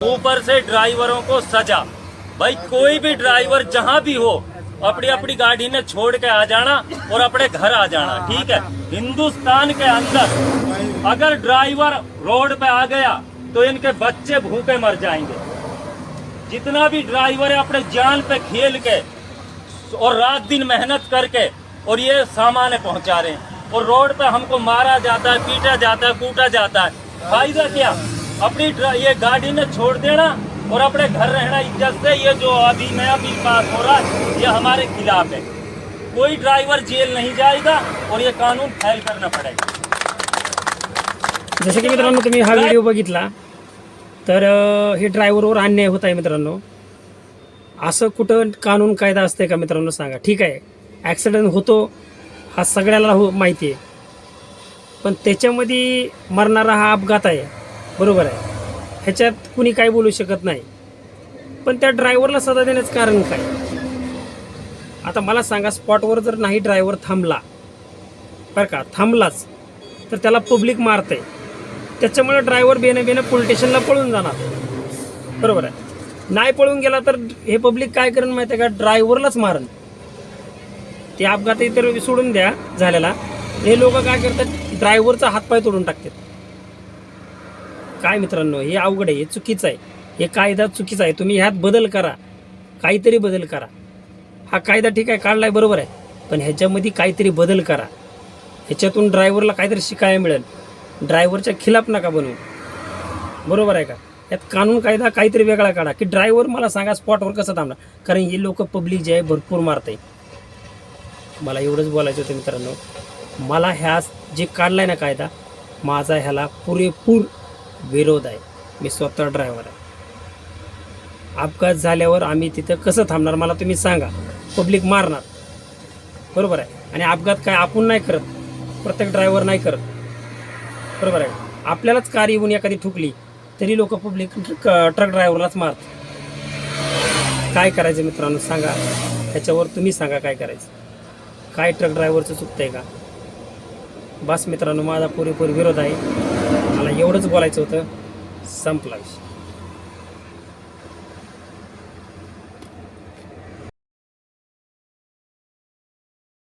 ऊपर से ड्राइवरों को सजा। भाई, कोई भी ड्राइवर जहाँ भी हो, अपनी अपनी गाड़ी ने छोड़ के आ जाना और अपने घर आ जाना, ठीक है? हिंदुस्तान के अंदर अगर ड्राइवर रोड पे आ गया तो इनके बच्चे भूखे मर जाएँगे। जितना भी ड्राइवर है, अपने जान पे खेल के और रात दिन मेहनत करके और ये सामान पहुँचा रहे हैं। और रोड पे हमको मारा जाता है, पीटा जाता है, कूटा जाता है। फ़ायदा क्या? अपनी ड्रा- ये गाड़ी ने छोड़ देना और अपने घर रहना इज्जत से। ये जो अभी नया बिल पास हो रहा है ये हमारे खिलाफ है। कोई ड्राइवर जेल नहीं जाएगा और ये कानून फैल करना पड़ेगा। जसं की मित्रांनो तुम्ही हा व्हिडिओ बघितला तर हे ड्रायव्हरवर अन्याय होत आहे मित्रांनो. असं कुठं कानून कायदा असते का मित्रांनो सांगा. ठीक आहे. ॲक्सिडेंट होतो हा सगळ्याला हो माहिती आहे. पण त्याच्यामध्ये मरणारा हा अपघात आहे. बरोबर आहे. ह्याच्यात कुणी काय बोलू शकत नाही. पण त्या ड्रायव्हरला सजा देण्याचं कारण काय? आता मला सांगा स्पॉटवर जर नाही ड्रायव्हर थांबला बरं का थांबलाच तर त्याला पब्लिक मारते त्याच्यामुळे ड्रायव्हर बेनं बेनं पोलीस स्टेशनला पळून जाणार. बरोबर आहे. नाही पळून गेला तर हे पब्लिक काय करेन माहिती आहे का? ड्रायव्हरलाच मारण ते अपघात इतर सोडून द्या झालेला. हे लोक काय करतात? ड्रायव्हरचा हातपाय तोडून टाकतात. काय मित्रांनो हे अवघड आहे हे चुकीचं आहे. हे कायदा चुकीचा आहे. तुम्ही ह्यात बदल करा. काहीतरी बदल करा. हा कायदा ठीक आहे काढला आहे बरोबर आहे. पण ह्याच्यामध्ये काहीतरी बदल करा. ह्याच्यातून ड्रायव्हरला काहीतरी शिकायला मिळेल. ड्रायव्हरच्या खिलाफ नका बनवू. बरोबर आहे का? यात कानून कायदा काहीतरी वेगळा काढा. की ड्रायव्हर मला सांगा स्पॉटवर कसं थांबणार? कारण हे लोक पब्लिक जे आहे भरपूर मारते. मला एवढंच बोलायचं होतं मित्रांनो. मला ह्या जे काढलाय ना कायदा माझा ह्याला पुरेपूर विरोध आहे. मी स्वतः ड्रायव्हर आहे. अपघात झाल्यावर आम्ही तिथं कसं थांबणार मला तुम्ही सांगा. पब्लिक मारणार. बरोबर आहे. आणि अपघात काय आपण नाही करत. प्रत्येक ड्रायव्हर नाही करत. बरोबर आहे. आपल्यालाच कार येऊन एखादी ठुकली तरी लोक पब्लिक ट्रक ड्रायव्हरलाच मारतात. काय करायचं मित्रांनो सांगा. त्याच्यावर तुम्ही सांगा काय करायचं. काय ट्रक ड्रायव्हरचं आहे का? बस मित्रांनो माझा पुरेपूर विरोध आहे. एवढंच बोलायचं होतं. संपला विषय.